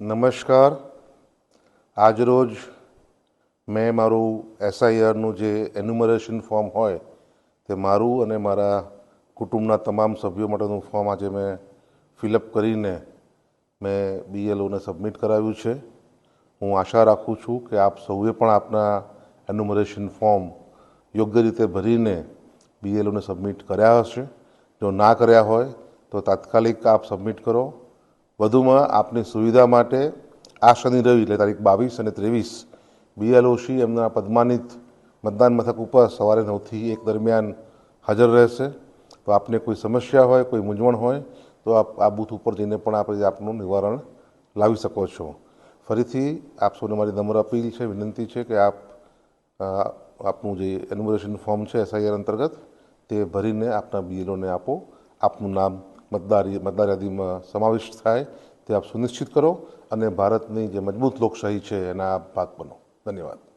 નમસ્કાર. આજરોજ મેં મારું એસઆઈઆરનું જે એન્યુમરેશન ફોર્મ હોય તે મારું અને મારા કુટુંબના તમામ સભ્યો માટેનું ફોર્મ આજે મેં ફિલઅપ કરીને મેં બીએલઓને સબમિટ કરાવ્યું છે. હું આશા રાખું છું કે આપ સૌએ પણ આપના એન્યુમરેશન ફોર્મ યોગ્ય રીતે ભરીને બીએલઓને સબમિટ કર્યા હશે. જો ના કર્યા હોય તો તાત્કાલિક આપ સબમિટ કરો. વધુમાં આપની સુવિધા માટે આ શનિ રવિ, એટલે તારીખ બાવીસ અને ત્રેવીસ બીએલઓસી એમના પદ્માનિત મતદાન મથક ઉપર સવારે નવથી એક દરમિયાન હાજર રહેશે. તો આપને કોઈ સમસ્યા હોય, કોઈ મૂંઝવણ હોય, તો આપ આ બૂથ ઉપર જઈને પણ આપણે આપનું નિવારણ લાવી શકો છો. ફરીથી આપ સૌને મારી નમ્ર અપીલ છે, વિનંતી છે કે આપ આપનું જે એન્યુમરેશન ફોર્મ છે એસઆઈઆર અંતર્ગત, તે ભરીને આપના બીએલઓને આપો. આપનું નામ મતદાર મતદાર યાદીમાં સમાવિષ્ટ થાય તે આપ સુનિશ્ચિત કરો અને ભારતની જે મજબૂત લોકશાહી છે એના ભાગ બનો. ધન્યવાદ.